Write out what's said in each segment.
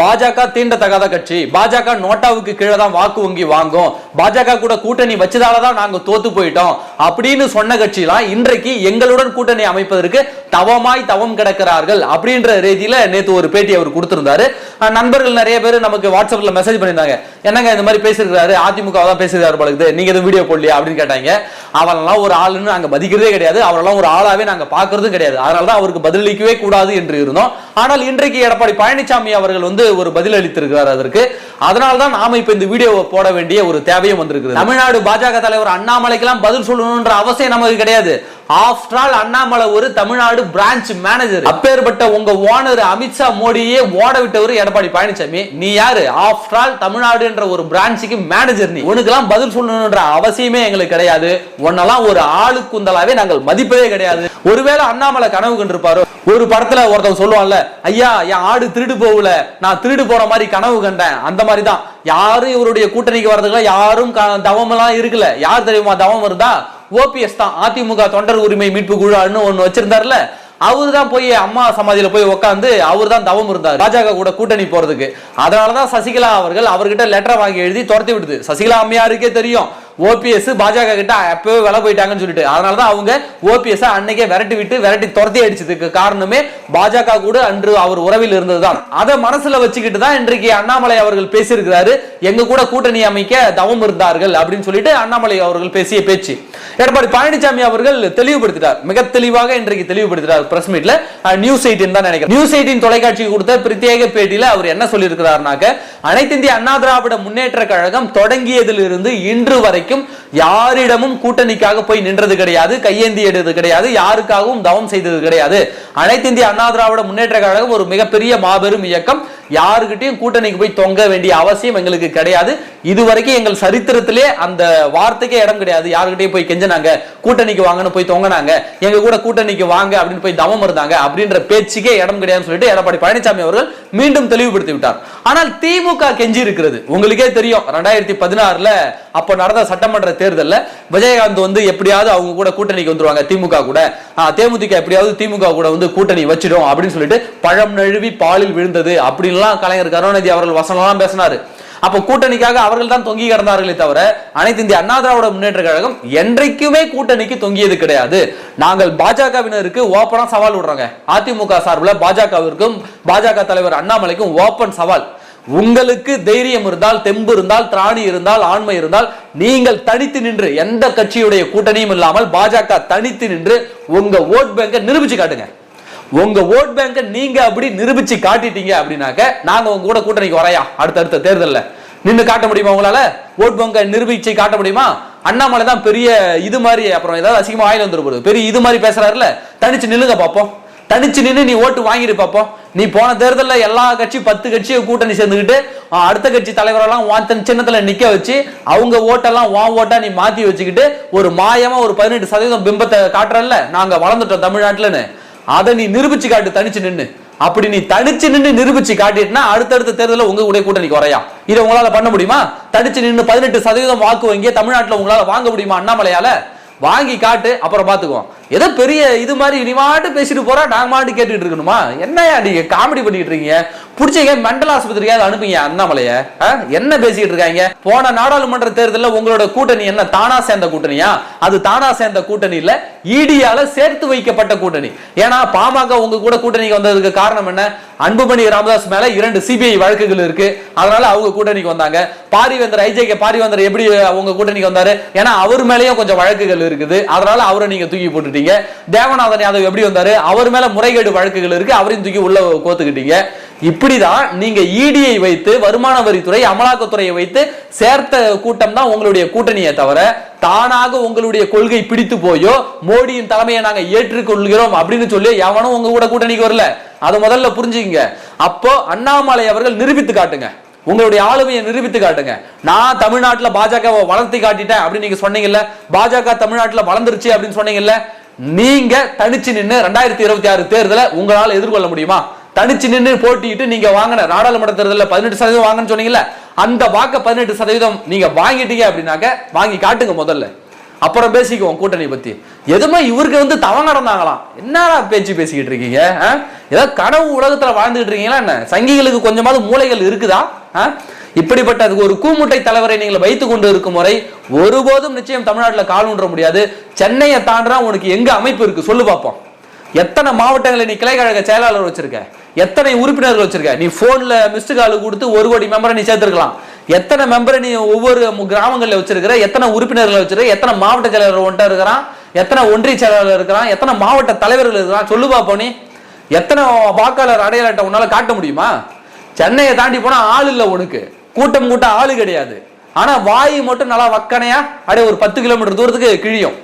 பாஜக தீண்டத்தகாத கட்சி. பாஜக நோட்டாவுக்கு கீழே தான் வாக்கு வங்கி வாங்கும். பாஜக கூட கூட்டணி வச்சதால தான் நாங்க தோத்து போயிட்டோம். அப்படின்னு சொன்ன கட்சிலாம் இன்றைக்கு எங்களுடன் கூட்டணி அமைப்பதற்கு தவமாய் தவம் கிடக்கிறார்கள் அப்படின்ற ரீதியில நேற்று ஒரு பேட்டி அவர் கொடுத்திருந்தாரு. நண்பர்கள் நிறைய பேர் நமக்கு வாட்ஸ்அப்ல மெசேஜ் பண்ணியிருந்தாங்க. என்னங்க இந்த மாதிரி பேசியிருக்காரு அதிமுக தான் பேசியிருக்காரு பழகுது நீங்க எதுவும் வீடியோ போடலையா? அப்படின்னு கேட்டாங்க. அவரெல்லாம் ஒரு ஆளுன்னு நாங்க மதிக்கிறதே கிடையாது. அவரெல்லாம் ஒரு ஆளாவே நாங்க பாக்குறதும் கிடையாது. அதனால தான் அவருக்கு பதிலளிக்கவே கூடாது என்று இருந்தோம். ஆனால் இன்றைக்கு எடப்பாடி பழனிசாமி அவர்கள் வந்து ஒரு பதில் அளித்திருக்கிறார் அதற்கு. அதனால தான் நாம இப்ப இந்த வீடியோவை போட வேண்டிய ஒரு தேவையும் வந்திருக்குது தமிழ்நாடு பாஜக தலைவர் அண்ணாமலைக்கெல்லாம் பதில் சொல்லணும்ன்ற அவசியம் நமக்கு கிடையாது. ஆஃப்டர் ஆல் அண்ணாமலை ஒரு தமிழ்நாடு பிரான்ச் மேனேஜர் அப்பேற்பட்ட உங்க ஓனர் அமித்ஷா மோடியே ஓட விட்டவர் எடப்பாடி பழனிசாமி. நீ யாரு? ஆஃப்டர் ஆல் தமிழ்நாடு என்ற ஒரு பிரான்ச்சுக்கு மேனேஜர் நீ. உனக்கெல்லாம் பதில் சொல்லணும்ன்ற அவசியமே எங்களுக்கு கிடையாது. உன்னெல்லாம் ஒரு ஆளுக்குந்தலாவே நாங்கள் மதிப்பதே கிடையாது. ஒருவேளை அண்ணாமலை கனவு கண்டிருப்பாரோ? ஒரு படத்துல ஒருத்தன் சொல்லுவான்ல ஐயா என் ஆடு திருடு போகல. நான் திருடு போற மாதிரி கனவு கண்டேன். அந்த மாதிரி தான் யாரும் இவருடைய கூட்டணிக்கு வர்றதுக்குலாம் யாரும் க- தவமெல்லாம் இருக்குல்ல யார் தெரியுமா? தவம் இருந்தா ஓபிஎஸ் தான் அதிமுக தொண்டர் உரிமை மீட்பு குழுன்னு ஒண்ணு வச்சிருந்தாருல அவரு தான் போய் அம்மா சமாதியில போய் உட்காந்து அவர் தான் தவம் இருந்தார். பாஜக கூட கூட்டணி போறதுக்கு. அதனாலதான் சசிகலா அவர்கள் அவர்கிட்ட லெட்டர் வாங்கி எழுதி துரத்தி விடுது. சசிகலா அம்மையாருக்கே தெரியும். ஓபிஎஸ் பாஜக கிட்ட அப்பவே வில போயிட்டாங்கன்னு சொல்லிட்டு. அதனாலதான் அவங்க ஓபிஎஸ் அன்னைக்கே விரட்டி விட்டு விரட்டி துரத்தி அடிச்சதுக்கு காரணமே பாஜக கூட அன்று அவர் உறவில் இருந்ததுதான். அதை மனசுல வச்சுக்கிட்டு தான் இன்றைக்கு அண்ணாமலை அவர்கள் பேசியிருக்கிறாரு. எங்க கூட கூட்டணி அமைக்க தவம் இருந்தார்கள் அப்படின்னு சொல்லிட்டு அண்ணாமலை அவர்கள் பேசிய பேச்சு. எடப்பாடி பழனிசாமி அவர்கள் தெளிவுபடுத்திட்டார். மிக தெளிவாக இன்றைக்கு தெளிவுபடுத்திட்டார் பிரஸ் மீட்ல நியூஸ் எயிட்டின் தான் நினைக்கிறேன். நியூஸ் எயிட்டின் தொலைக்காட்சிக்கு கொடுத்த பிரத்யேக பேட்டியில அவர் என்ன சொல்லியிருக்கிறார்னாக்க அனைத்து இந்திய அண்ணா திராவிட முன்னேற்ற கழகம் தொடங்கியதிலிருந்து இன்று வரை வரைக்கும் யாரிடமும் கூட்டணிக்காக போய் நின்றது கிடையாது கையேந்தியது கிடையாது யாருக்காகவும் தவம் செய்தது கிடையாது. அனைத்து இந்திய அண்ணா திராவிட முன்னேற்ற கழகம் ஒரு மிகப்பெரிய மாபெரும் இயக்கம். யாருக்கிட்டையும் கூட்டணிக்கு போய் தொங்க வேண்டிய அவசியம் எங்களுக்கு கிடையாது. இதுவரைக்கும் எங்கள் சரித்திரத்திலே அந்த வார்த்தைக்கே இடம் கிடையாது. யாருக்கிட்டையும் போய் கெஞ்சினாங்க. கூட்டணிக்கு வாங்கன்னு போய் தொங்கினாங்க. எங்க கூட கூட்டணிக்கு வாங்க அப்படின்னு போய் தவம் இருந்தாங்க. அப்படின்ற பேச்சுக்கே இடம் கிடையாதுன்னு சொல்லிட்டு எடப்பாடி பழனிசாமி அவர்கள் மீண்டும் தெளிவுபடுத்தி விட்டார். ஆனால் திமுக கெஞ்சி இருக்கிறது. உங்களுக்கே தெரியும் ரெண்டாயிரத்தி பதினாறுல அப்ப நடந்த சட்டமன்ற தேர்தலில் விஜயகாந்த் வந்து எப்படியாவது அவங்க கூட கூட்டணிக்கு வந்துருவாங்க திமுக கூட. தேமுதிக எப்படியாவது திமுக கூட வந்து கூட்டணி வச்சிடும் அப்படின்னு சொல்லிட்டு பழம் நழுவி பாலில் விழுந்தது அப்படின்னு எல்லாம் கலைஞர் கருணாநிதி அவர்கள் வசனம்லாம் பேசினாரு. அப்போ கூட்டணிக்காக அவர்கள் தான் தொங்கி கிடந்தார்களே தவிர அனைத்து இந்திய அண்ணா திராவிட முன்னேற்ற கழகம் என்றைக்குமே கூட்டணிக்கு தொங்கியது கிடையாது. நாங்கள் பாஜகவினருக்கு ஓப்பனா சவால் விடுறோங்க. அதிமுக சார்பில் பாஜகவிற்கும் பாஜக தலைவர் அண்ணாமலைக்கும் ஓப்பன் சவால். உங்களுக்கு தைரியம் இருந்தால் தெம்பு இருந்தால் திராணி இருந்தால் ஆண்மை இருந்தால் நீங்கள் தனித்து நின்று எந்த கட்சியுடைய கூட்டணியும் இல்லாமல் பாஜக தனித்து நின்று உங்க ஓட் பேங்கை நிரூபிச்சு காட்டுங்க. உங்க ஓட் பேங்கை நீங்க அப்படி நிரூபிச்சு காட்டிட்டீங்க அப்படின்னாக்க நாங்க உங்க கூட கூட்டணிக்கு வரையா? அடுத்தடுத்த தேர்தலில். நின்று காட்ட முடியுமா உங்களால? ஓட் பேங்கை நிரூபிச்சு காட்ட முடியுமா? அண்ணாமலை தான் பெரிய இது மாதிரி அப்புறம் ஏதாவது அசிங்கமா ஆயில் வந்துரு போகுது பெரிய இது மாதிரி பேசுறாருல தனிச்சு நில்லுங்க பாப்போம். தனிச்சு நின்று நீ ஓட்டு வாங்கிட்டு பாப்போம். நீ போன தேர்தலில் எல்லா கட்சி பத்து கட்சியை கூட்டணி சேர்ந்துக்கிட்டு அடுத்த கட்சி தலைவரெல்லாம் உன் தன் சின்னத்துல நிற்க வச்சு அவங்க ஓட்டெல்லாம் வா ஓட்டா நீ மாற்றி வச்சுக்கிட்டு ஒரு மாயமாக ஒரு பதினெட்டு சதவீதம் பிம்பத்தை காட்டுறல்ல? நாங்கள் வளர்ந்துட்டோம் தமிழ்நாட்டில்னு அதை நீ நிரூபிச்சு காட்டு தனிச்சு நின்னு. அப்படி நீ தனிச்சு நின்னு நிரூபிச்சு காட்டிட்டுனா அடுத்தடுத்த தேர்தலில் உங்க கூட கூட்டணி வரையா இதை உங்களால பண்ண முடியுமா? தனிச்சு நின்னு பதினெட்டு சதவீதம் வாக்கு வங்கிய தமிழ்நாட்டுல உங்களால வாங்க முடியுமா அண்ணாமலையால? வாங்கி காட்டு அப்புறம் பாத்துக்குவோம் ஏதோ பெரிய இது மாதிரி நீ மாட்டு பேசிட்டு போறா நாங்க மாட்டு கேட்டுட்டு இருக்கணுமா? என்னையா நீங்க காமெடி பண்ணிட்டு இருக்கீங்க? பிடிச்சீங்க மெண்டல் ஆஸ்பத்திரியாவது அனுப்புங்க அண்ணாமலைய. ஆ? என்ன பேசிட்டு இருக்காங்க? போன நாடாளுமன்ற தேர்தலில் உங்களோட கூட்டணி என்ன தானா சேர்ந்த கூட்டணியா? அது தானா சேர்ந்த கூட்டணி இல்ல இடியால சேர்த்து வைக்கப்பட்ட கூட்டணி. ஏன்னா பாமக உங்க கூட கூட்டணிக்கு வந்ததுக்கு காரணம் என்ன? அன்புமணி ராமதாஸ் மேல இரண்டு சிபிஐ வழக்குகள் இருக்கு. அதனால அவங்க கூட்டணிக்கு வந்தாங்க. பாரிவேந்தர் ஐஜேகே பாரிவேந்தர் எப்படி அவங்க கூட்டணிக்கு வந்தாரு? ஏன்னா அவர் மேலேயும் கொஞ்சம் வழக்குகள் இருக்குது. அதனால அவரை நீங்க தூக்கி போட்டுட்டீங்க. தேவநாதன் யாதவ் எப்படி வந்தாரு? அவர் மேல முறைகேடு வழக்குகள் இருக்கு. அவரையும் தூக்கி உள்ள கோத்துக்கிட்டீங்க. இப்படிதான் நீங்க இடியை வைத்து வருமான வரித்துறை அமலாக்கத்துறையை வைத்து சேர்த்த கூட்டம் தான் உங்களுடைய கூட்டணியை தவிர தானாக உங்களுடைய கொள்கை பிடித்து போயோ மோடியின் தலைமையை நாங்க ஏற்றுக்கொள்கிறோம் அப்படின்னு சொல்லி எவனும் உங்க கூட கூட்டணிக்கு வரல. அதை முதல்ல புரிஞ்சுக்கங்க. அப்போ அண்ணாமலை அவர்கள் நிரூபித்து காட்டுங்க. உங்களுடைய ஆளுமையை நிரூபித்து காட்டுங்க. நான் தமிழ்நாட்டுல பாஜகவை வளர்த்தி காட்டிட்டேன் அப்படின்னு நீங்க சொன்னீங்கல்ல? பாஜக தமிழ்நாட்டில் வளர்ந்துருச்சு அப்படின்னு சொன்னீங்கல்ல? நீங்க தனிச்சு நின்று ரெண்டாயிரத்தி இருபத்தி ஆறு தேர்தலை உங்களால் எதிர்கொள்ள முடியுமா? தனிச்சு நின்று போட்டிட்டு நீங்க வாங்கின நாடாளுமன்ற தேர்தலில் பதினெட்டு சதவீதம் வாங்கன்னு சொன்னீங்கல்ல அந்த வாக்க பதினெட்டு சதவீதம் நீங்க வாங்கிட்டீங்க அப்படின்னாக்க வாங்கி காட்டுங்க முதல்ல. அப்புறம் பேசிக்குவோம் கூட்டணி பத்தி. எதுவுமே இவருக்கு வந்து தவம் நடந்தாங்களாம். என்னடா பேச்சு பேசிக்கிட்டு இருக்கீங்க ஆ? ஏதோ கனவு உலகத்துல வாழ்ந்துகிட்டு இருக்கீங்களா என்ன? சங்கிகளுக்கு கொஞ்சமாவது மூளைகள் இருக்குதா ஆ? இப்படிப்பட்ட அதுக்கு ஒரு கூமுட்டை தலைவரை நீங்கள் வைத்துக் கொண்டு இருக்கும் முறை ஒருபோதும் நிச்சயம் தமிழ்நாட்டில் கால் ஊன்ற முடியாது. சென்னையை தாண்டா உனக்கு எங்க அமைப்பு இருக்கு? சொல்லு பார்ப்போம் எத்தனை மாவட்டங்களை நீ கிளை கழக செயலாளர் வச்சிருக்க? எத்தனை உறுப்பினர்கள் வச்சிருக்க? நீ போன்ல மிஸ்டு கால் கொடுத்து ஒரு கோடி மெம்பரை நீ சேர்த்துருக்கலாம். எத்தனை மெம்பரை நீ ஒவ்வொரு கிராமங்களில் வச்சிருக்கிற? எத்தனை உறுப்பினர்கள் வச்சிருக்க? எத்தனை மாவட்ட செயலாளர் ஒன்றை இருக்கிறான்? எத்தனை ஒன்றிய செயலாளர் இருக்கிறான்? எத்தனை மாவட்ட தலைவர்கள் இருக்கிறான்? சொல்லு பார்ப்போம் நீ. எத்தனை வாக்காளர் அடையாளட்டை உன்னால காட்ட முடியுமா? சென்னையை தாண்டி போனா ஆள் இல்லை உனக்கு. கூட்டம் கூட்டம் ஆளு கிடையாது. ஆனா வாய் மட்டும் நல்லா வக்கனையா அப்படியே ஒரு பத்து கிலோமீட்டர் தூரத்துக்கு கிழியும்.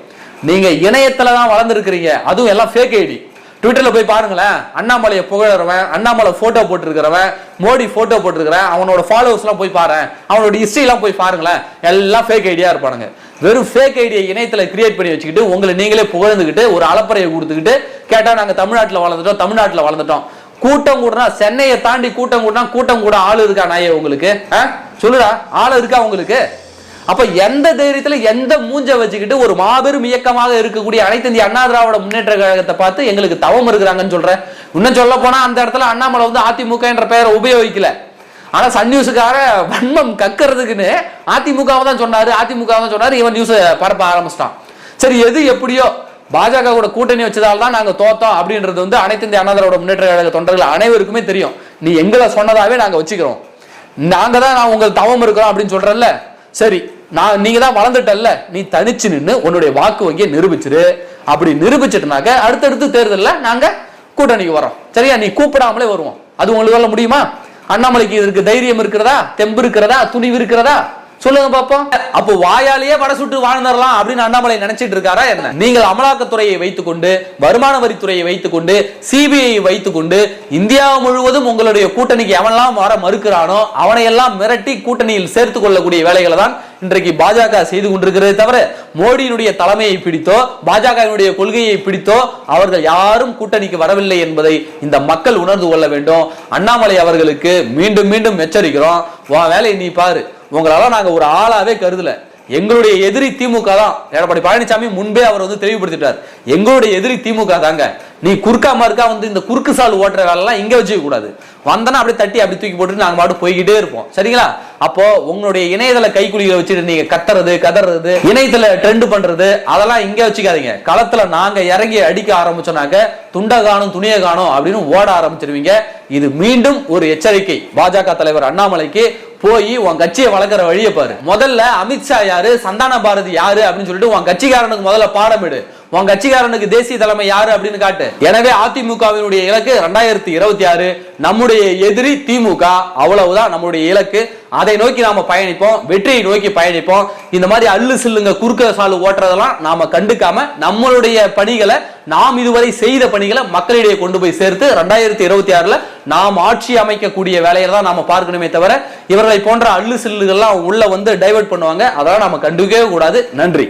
நீங்க இணையத்துல தான் வளர்ந்துருக்கிறீங்க. அதுவும் எல்லாம் ஃபேக் ஐடி ட்விட்டர்ல போய் பாருங்களேன். அண்ணாமலையை புகழறவன் அண்ணாமலை போட்டோ போட்டிருக்கிறவன் மோடி போட்டோ போட்டிருக்கிறவன் அவனோட ஃபாலோவர்ஸ் எல்லாம் போய் பாரு அவனோட ஹிஸ்டரி எல்லாம் போய் பாருங்களேன். எல்லாம் ஃபேக் ஐடியா இருப்பானுங்க. வெறும் ஃபேக் ஐடியை இணையத்துல கிரியேட் பண்ணி வச்சுக்கிட்டு உங்களை நீங்களே புகழ்ந்துக்கிட்டு ஒரு அலப்பறையை கொடுத்துக்கிட்டு கேட்டா நாங்க தமிழ்நாட்டில் வளர்ந்துட்டோம் தமிழ்நாட்டில் வளர்ந்துட்டோம். கூட்டம் கூடனா சென்னையை தாண்டி கூட்டம் கூடனா கூட்டம் கூட ஆள் இருக்கா நாயே உங்களுக்கு? ஆ? சொல்லுடா ஆள் இருக்கா உங்களுக்கு? அப்ப எந்த தைரியத்துல எந்த மூஞ்ச வச்சுக்கிட்டு ஒரு மாபெரும் இயக்கமாக இருக்கக்கூடிய அனைத்து இந்திய அண்ணா திராவிட முன்னேற்ற கழகத்தை பார்த்து எங்களுக்கு தவம் இருக்கிறாங்கன்னு சொல்றேன் இன்னும் சொல்ல போனா அந்த இடத்துல அண்ணாமலை வந்து அதிமுக என்ற பெயரை உபயோகிக்கல. ஆனா சன் நியூஸுக்கார வன்மம் கக்கிறதுக்குன்னு அதிமுகவை தான் சொன்னாரு அதிமுக தான் சொன்னாரு இவன் நியூஸ் பரப்ப ஆரம்பிச்சிட்டான். சரி எது எப்படியோ பாஜக கூட கூட்டணி வச்சதால் தான் நாங்க தோத்தோம் அப்படின்றது வந்து அனைத்து இந்திய அண்ணா திராவிட முன்னேற்ற கழக தொண்டர்கள் அனைவருக்குமே தெரியும். நீ எங்களை சொன்னதாவே நாங்க வச்சுக்கிறோம். நாங்க தான் நான் உங்கள் தவம் இருக்கிறோம் அப்படின்னு சொல்றல்ல? சரி நான் நீங்க தான் வளர்ந்துட்டல்ல? நீ தனிச்சு நின்னு உன்னுடைய வாக்கு வங்கியை நிரூபிச்சிரு. அப்படி நிரூபிச்சிட்டுனாக்க அடுத்தடுத்து தேர்தலில் நாங்க கூட்டணிக்கு வரோம் சரியா? நீ கூப்பிடாமலே வருவோம். அது உங்களுக்கு முடியுமா? அண்ணாமலைக்கு இதற்கு தைரியம் இருக்கிறதா? தெம்பு இருக்கிறதா? துணிவு இருக்கிறதா? சொல்லுங்க பாப்போம் அப்போ வாயாலேயே வடை சுட்டு வாழ்ந்துடலாம் அப்படின்னு அண்ணாமலை நினைச்சிட்டு இருக்காரா என்ன? நீங்கள் அமலாக்கத்துறையை வைத்துக்கொண்டு வருமான வரித்துறையை வைத்துக்கொண்டு சிபிஐ வைத்துக்கொண்டு இந்தியா முழுவதும் உங்களுடைய கூட்டணிக்கு எவனெல்லாம் வர மறுக்கிறானோ அவனையெல்லாம் மிரட்டி கூட்டணியில் சேர்த்து கொள்ளக்கூடிய வேலைகளை தான் இன்றைக்கு பாஜக செய்து கொண்டிருக்கிறதே தவிர மோடியினுடைய தலைமையை பிடித்தோ பாஜகவினுடைய கொள்கையை பிடித்தோ அவர்கள் யாரும் கூட்டணிக்கு வரவில்லை என்பதை இந்த மக்கள் உணர்ந்து கொள்ள வேண்டும். அண்ணாமலை அவர்களுக்கு மீண்டும் மீண்டும் எச்சரிக்கிறோம். உன் வேலையை நீ பாரு. உங்களால நாங்க ஒரு ஆளாவே கருதல. எங்களுடைய எதிரி திமுக தான். எடப்பாடி பழனிசாமி முன்பே அவர் வந்து தெளிவுபடுத்திட்டார். எங்களுடைய எதிரி திமுக தாங்க. நீ குறுக்கா மறுக்கா வந்து இந்த குறுக்கு சால் ஓட்டுற வேலைலாம் இங்கே வச்சுக்க கூடாது. வந்தனா அப்படியே தட்டி அப்படி தூக்கி போட்டு நாங்கள் பாட்டு போய்கிட்டே இருப்போம். சரிங்களா? அப்போ உங்களுடைய இணையதள கைக்குலிகளை வச்சுட்டு நீங்க கத்துறது கதறது இணையத்துல ட்ரெண்ட் பண்றது அதெல்லாம் இங்கே வச்சுக்காதீங்க. களத்துல நாங்க இறங்கி அடிக்க ஆரம்பிச்சோனாக்க துண்டை காணும் துணியை காணும் அப்படின்னு ஓட ஆரம்பிச்சிருவீங்க. இது மீண்டும் ஒரு எச்சரிக்கை. பாஜக தலைவர் அண்ணாமலைக்கு போய் உன் கட்சியை வளர்க்குற வழியை பாரு. முதல்ல அமித்ஷா யாரு? சந்தான பாரதி யாரு? அப்படின்னு சொல்லிட்டு உன் கட்சிக்காரனுக்கு முதல்ல பாடமிடு உன் கட்சிக்காரனுக்கு தேசிய தலைமை யாரு அப்படின்னு காட்டு. எனவே அதிமுகவினுடைய இலக்கு ரெண்டாயிரத்தி இருபத்தி ஆறு. நம்முடைய எதிரி திமுக அவ்வளவுதான் நம்முடைய இலக்கு. அதை நோக்கி நாம பயணிப்போம் வெற்றியை நோக்கி பயணிப்போம். இந்த மாதிரி அள்ளு சில்லுங்க குறுக்க சாலு ஓட்டுறதெல்லாம் நாம கண்டுக்காம நம்மளுடைய பணிகளை நாம் இதுவரை செய்த பணிகளை மக்களிடையே கொண்டு போய் சேர்த்து ரெண்டாயிரத்தி இருபத்தி ஆறுல நாம் ஆட்சி அமைக்கக்கூடிய வேலையை தான் நாம பார்க்கணுமே தவிர இவர்களை போன்ற அள்ளு சில்லுகள்லாம் உள்ள வந்து டைவர்ட் பண்ணுவாங்க. அதெல்லாம் நாம கண்டுக்கவே கூடாது. நன்றி.